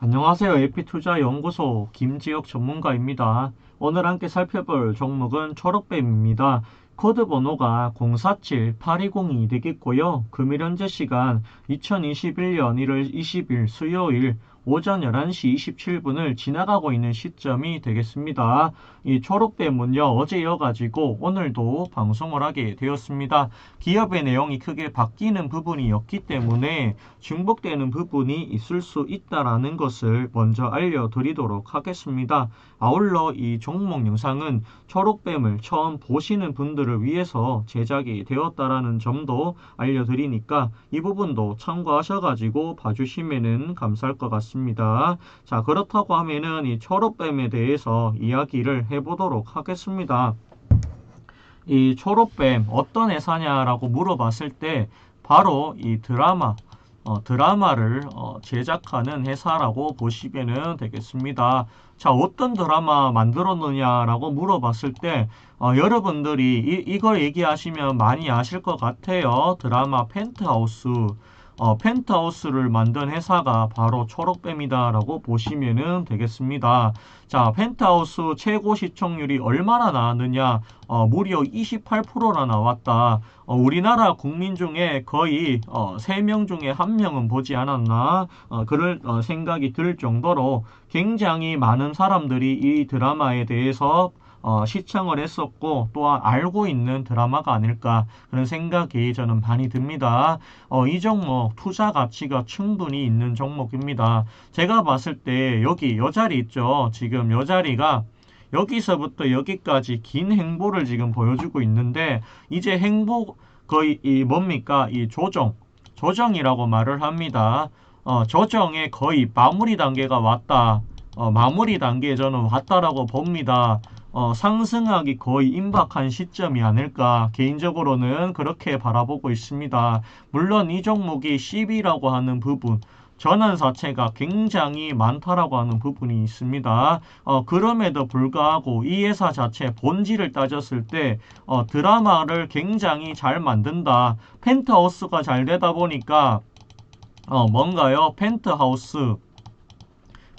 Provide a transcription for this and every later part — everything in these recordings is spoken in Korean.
안녕하세요. 에피투자연구소 김지혁 전문가입니다. 오늘 함께 살펴볼 종목은 초록뱀입니다. 코드 번호가 047820이 되겠고요. 금일 현재 시간 2021년 1월 20일 수요일 오전 11시 27분을 지나가고 있는 시점이 되겠습니다. 이 초록뱀은요, 어제 이어가지고 오늘도 방송을 하게 되었습니다. 기업의 내용이 크게 바뀌는 부분이었기 때문에 중복되는 부분이 있을 수 있다라는 것을 먼저 알려드리도록 하겠습니다. 아울러 이 종목 영상은 초록뱀을 처음 보시는 분들을 위해서 제작이 되었다라는 점도 알려드리니까 이 부분도 참고하셔가지고 봐주시면 감사할 것 같습니다. 있습니다. 자, 그렇다고 하면은 이 초록뱀에 대해서 이야기를 해보도록 하겠습니다. 이 초록뱀 어떤 회사냐라고 물어봤을 때 바로 이 드라마 어, 드라마를 어, 제작하는 회사라고 보시면 되겠습니다. 자, 어떤 드라마 만들었느냐라고 물어봤을 때 어, 여러분들이 이, 이걸 얘기하시면 많이 아실 것 같아요. 드라마 펜트하우스 어, 펜트하우스를 만든 회사가 바로 초록뱀이다라고 보시면 되겠습니다. 자, 펜트하우스 최고 시청률이 얼마나 나왔느냐? 어, 무려 28%나 나왔다. 어, 우리나라 국민 중에 거의 어, 3명 중에 1명은 보지 않았나? 어, 그럴 어, 생각이 들 정도로 굉장히 많은 사람들이 이 드라마에 대해서 어, 시청을 했었고 또한 알고 있는 드라마가 아닐까 그런 생각이 저는 많이 듭니다. 어, 이 종목 투자 가치가 충분히 있는 종목입니다. 제가 봤을 때 여기 여 자리 있죠. 지금 여 자리가 여기서부터 여기까지 긴 행보를 지금 보여주고 있는데 이제 행보 거의 이 뭡니까 이 조정 조정이라고 말을 합니다. 어, 조정의 거의 마무리 단계가 왔다. 어, 마무리 단계에 저는 왔다라고 봅니다. 어, 상승하기 거의 임박한 시점이 아닐까 개인적으로는 그렇게 바라보고 있습니다. 물론 이 종목이 10이라고 하는 부분 전환 자체가 굉장히 많다라고 하는 부분이 있습니다. 어, 그럼에도 불구하고 이 회사 자체 본질을 따졌을 때 어, 드라마를 굉장히 잘 만든다. 펜트하우스가 잘 되다 보니까 어, 뭔가요? 펜트하우스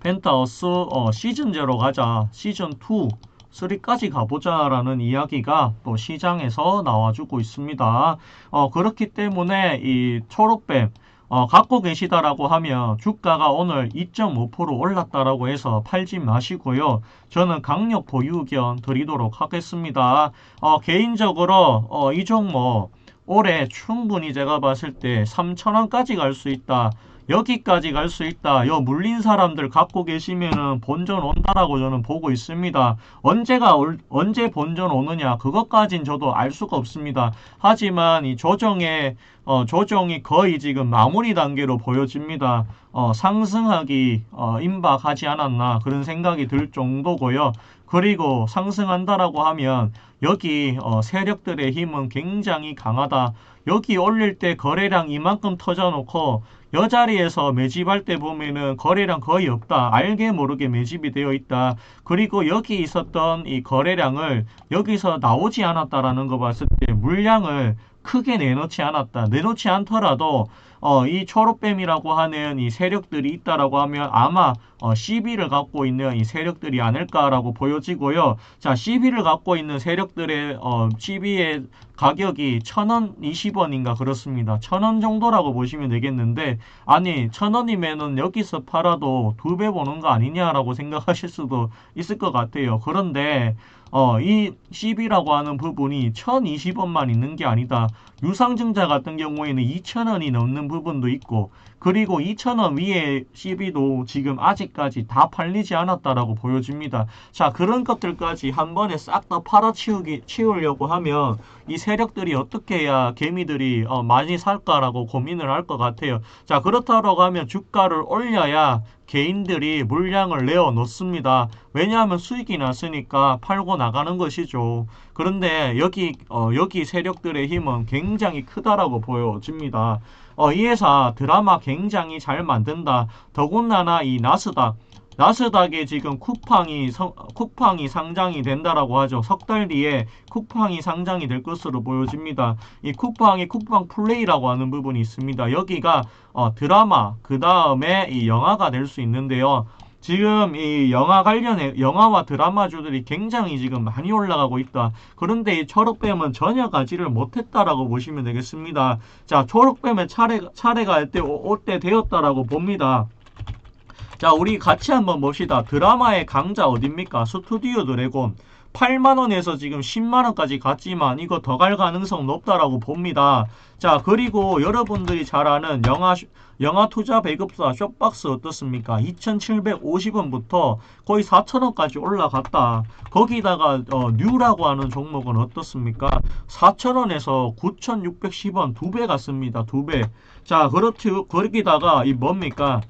펜트하우스 어, 시즌 제로 가자. 시즌 2 3까지 가보자라는 이야기가 또 시장에서 나와주고 있습니다. 어, 그렇기 때문에 이 초록뱀 어, 갖고 계시다라고 하면 주가가 오늘 2.5% 올랐다라고 해서 팔지 마시고요. 저는 강력 보유 의견 드리도록 하겠습니다. 어, 개인적으로 어, 이 종목 올해 충분히 제가 봤을 때 3천원까지 갈 수 있다. 여기까지 갈 수 있다. 여 물린 사람들 갖고 계시면은 본전 온다라고 저는 보고 있습니다. 언제가 올, 언제 본전 오느냐 그것까진 저도 알 수가 없습니다. 하지만 이 조정의 어, 조정이 거의 지금 마무리 단계로 보여집니다. 어, 상승하기 어, 임박하지 않았나 그런 생각이 들 정도고요. 그리고 상승한다라고 하면 여기 어, 세력들의 힘은 굉장히 강하다. 여기 올릴 때 거래량 이만큼 터져놓고 여 자리에서 매집할 때 보면은 거래량 거의 없다. 알게 모르게 매집이 되어 있다. 그리고 여기 있었던 이 거래량을 여기서 나오지 않았다라는 거 봤을 때 물량을 크게 내놓지 않았다. 내놓지 않더라도 어, 이 초록뱀이라고 하는 이 세력들이 있다라고 하면 아마 어, CB를 갖고 있는 이 세력들이 아닐까라고 보여지고요. 자, CB를 갖고 있는 세력들의 어, CB의 가격이 1,020원인가 그렇습니다. 1,000원 정도라고 보시면 되겠는데 아니 1,000원이면은 여기서 팔아도 두배 보는 거 아니냐라고 생각하실 수도 있을 것 같아요. 그런데 어, 이 CB라고 하는 부분이 1020원만 있는 게 아니다. 유상증자 같은 경우에는 2000원이 넘는 부분도 있고 그리고 2,000원 위에 CB도 지금 아직 까지 다 팔리지 않았다라고 보여집니다. 자, 그런 것들까지 한 번에 싹 다 팔아치우기, 치우려고 하면 이 세력들이 어떻게 해야 개미들이 어, 많이 살까라고 고민을 할 것 같아요. 자, 그렇다고 하면 주가를 올려야 개인들이 물량을 내어 놓습니다. 왜냐하면 수익이 났으니까 팔고 나가는 것이죠. 그런데 여기, 어, 여기 세력들의 힘은 굉장히 크다라고 보여집니다. 어, 이 회사 드라마 굉장히 잘 만든다. 더군다나 이 나스닥 나스닥에 지금 쿠팡이 성- 쿠팡이 상장이 된다라고 하죠. 석 달 뒤에 쿠팡이 상장이 될 것으로 보여집니다. 이 쿠팡이 쿠팡 플레이라고 하는 부분이 있습니다. 여기가 어, 드라마 그 다음에 이 영화가 될 수 있는데요. 지금 이 영화 관련해 영화와 드라마주들이 굉장히 지금 많이 올라가고 있다. 그런데 이 초록뱀은 전혀 가지를 못했다라고 보시면 되겠습니다. 자, 초록뱀의 차례 차례가 올 때 되었다라고 봅니다. 자, 우리 같이 한번 봅시다. 드라마의 강자 어딥니까? 스튜디오 드래곤. 8만원에서 지금 10만원까지 갔지만 이거 더 갈 가능성 높다라고 봅니다. 자, 그리고 여러분들이 잘 아는 영화, 영화 투자 배급사 쇼박스 어떻습니까? 2,750원부터 거의 4,000원까지 올라갔다. 거기다가 어, 뉴라고 하는 종목은 어떻습니까? 4,000원에서 9,610원 두 배 갔습니다. 두 배. 자, 그렇지, 거기다가 이 뭡니까?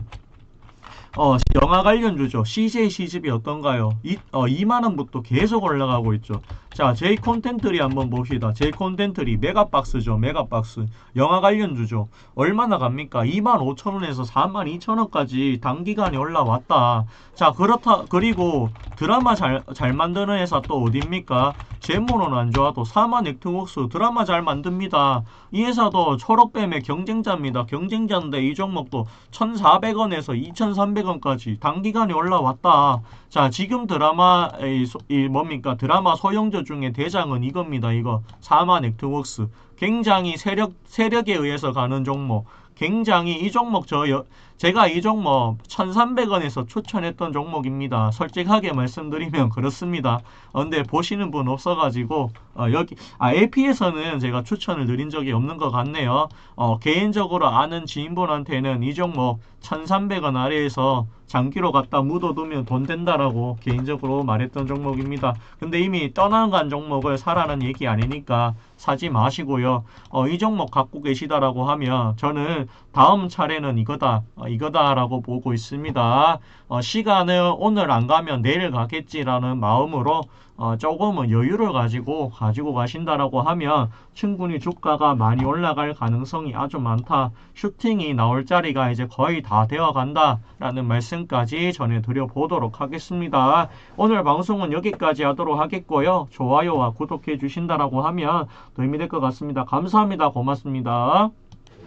어, 영화 관련주죠. CJ 시집이 어떤가요? 이, 어, 2만원부터 계속 올라가고 있죠. 자, J 콘텐트리 한번 봅시다. J 콘텐트리 메가박스죠. 메가박스. 영화 관련주죠. 얼마나 갑니까? 25,000원에서 42,000원까지 단기간에 올라왔다. 자, 그렇다. 그리고 드라마 잘, 잘 만드는 회사 또 어딥니까? 제모는 안 좋아도 사마 넥트웍스 드라마 잘 만듭니다. 이 회사도 초록뱀의 경쟁자입니다. 경쟁자인데 이 종목도 1,400원에서 2,300원까지 단기간에 올라왔다. 자, 지금 드라마 이, 소- 이 뭡니까? 드라마 소형 주 중에 대장은 이겁니다. 이거 사마 넥트웍스. 굉장히 세력 세력에 의해서 가는 종목. 굉장히 이 종목 저 여- 제가 이 종목 1,300원에서 추천했던 종목입니다. 솔직하게 말씀드리면 그렇습니다. 어, 근데 보시는 분 없어가지고 어, 여기 아 AP에서는 제가 추천을 드린 적이 없는 것 같네요. 어, 개인적으로 아는 지인분한테는 이 종목 1,300원 아래에서 장기로 갖다 묻어두면 돈 된다라고 개인적으로 말했던 종목입니다. 근데 이미 떠나간 종목을 사라는 얘기 아니니까 사지 마시고요. 어, 이 종목 갖고 계시다라고 하면 저는 다음 차례는 이거다, 어, 이거다라고 보고 있습니다. 어, 시간을 오늘 안 가면 내일 가겠지라는 마음으로 어, 조금은 여유를 가지고 가지고 가신다라고 하면 충분히 주가가 많이 올라갈 가능성이 아주 많다. 슈팅이 나올 자리가 이제 거의 다 되어 간다라는 말씀까지 전해드려 보도록 하겠습니다. 오늘 방송은 여기까지 하도록 하겠고요. 좋아요와 구독해 주신다라고 하면 도움이 될 것 같습니다. 감사합니다. 고맙습니다.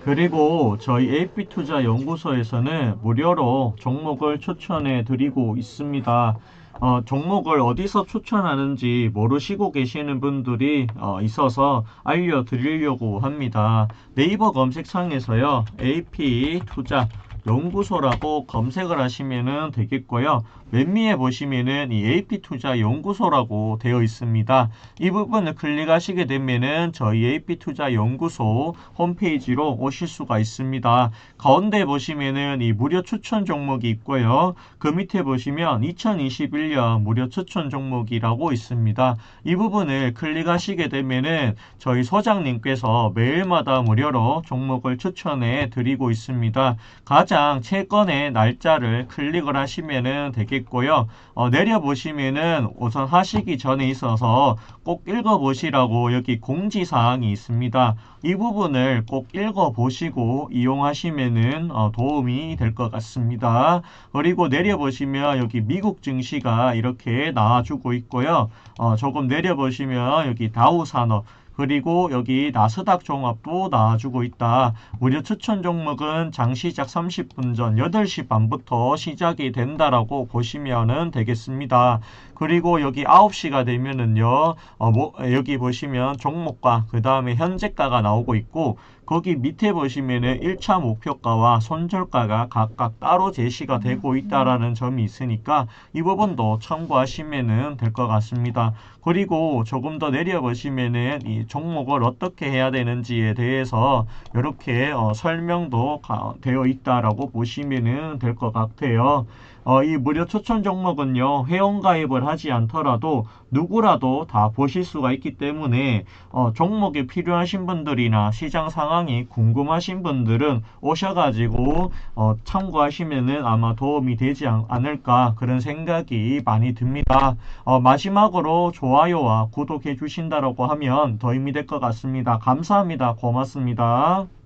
그리고 저희 AP투자 연구소에서는 무료로 종목을 추천해 드리고 있습니다. 어, 종목을 어디서 추천하는지 모르시고 계시는 분들이 어, 있어서 알려드리려고 합니다. 네이버 검색창에서요, AP 투자 연구소라고 검색을 하시면 되겠고요. 맨 위에 보시면은 이 AP 투자 연구소라고 되어 있습니다. 이 부분을 클릭하시게 되면은 저희 AP 투자 연구소 홈페이지로 오실 수가 있습니다. 가운데 보시면은 이 무료 추천 종목이 있고요. 그 밑에 보시면 2021년 무료 추천 종목이라고 있습니다. 이 부분을 클릭하시게 되면은 저희 소장님께서 매일마다 무료로 종목을 추천해 드리고 있습니다. 가장 채권의 날짜를 클릭을 하시면 되겠고요. 어, 내려보시면은 우선 하시기 전에 있어서 꼭 읽어보시라고 여기 공지사항이 있습니다. 이 부분을 꼭 읽어보시고 이용하시면은 어, 도움이 될 것 같습니다. 그리고 내려보시면 여기 미국 증시가 이렇게 나와주고 있고요. 어, 조금 내려보시면 여기 다우산업 그리고 여기 나스닥 종합도 나와주고 있다. 무료 추천 종목은 장 시작 30분 전 8시 반부터 시작이 된다라고 보시면 되겠습니다. 그리고 여기 9시가 되면은요, 어, 뭐, 여기 보시면 종목과 그 다음에 현재가가 나오고 있고, 거기 밑에 보시면은 1차 목표가와 손절가가 각각 따로 제시가 되고 있다라는 점이 있으니까 이 부분도 참고하시면은 될 것 같습니다. 그리고 조금 더 내려 보시면은 이 종목을 어떻게 해야 되는지에 대해서 이렇게 어, 설명도 가- 되어 있다라고 보시면은 될 것 같아요. 어, 이 무료 추천 종목은요, 회원 가입을 하지 않더라도 누구라도 다 보실 수가 있기 때문에 어, 종목이 필요하신 분들이나 시장 상황이 궁금하신 분들은 오셔가지고 어, 참고하시면은 아마 도움이 되지 않, 않을까 그런 생각이 많이 듭니다. 어, 마지막으로 좋아요와 구독해 주신다라고 하면 더 힘이 될 것 같습니다. 감사합니다. 고맙습니다.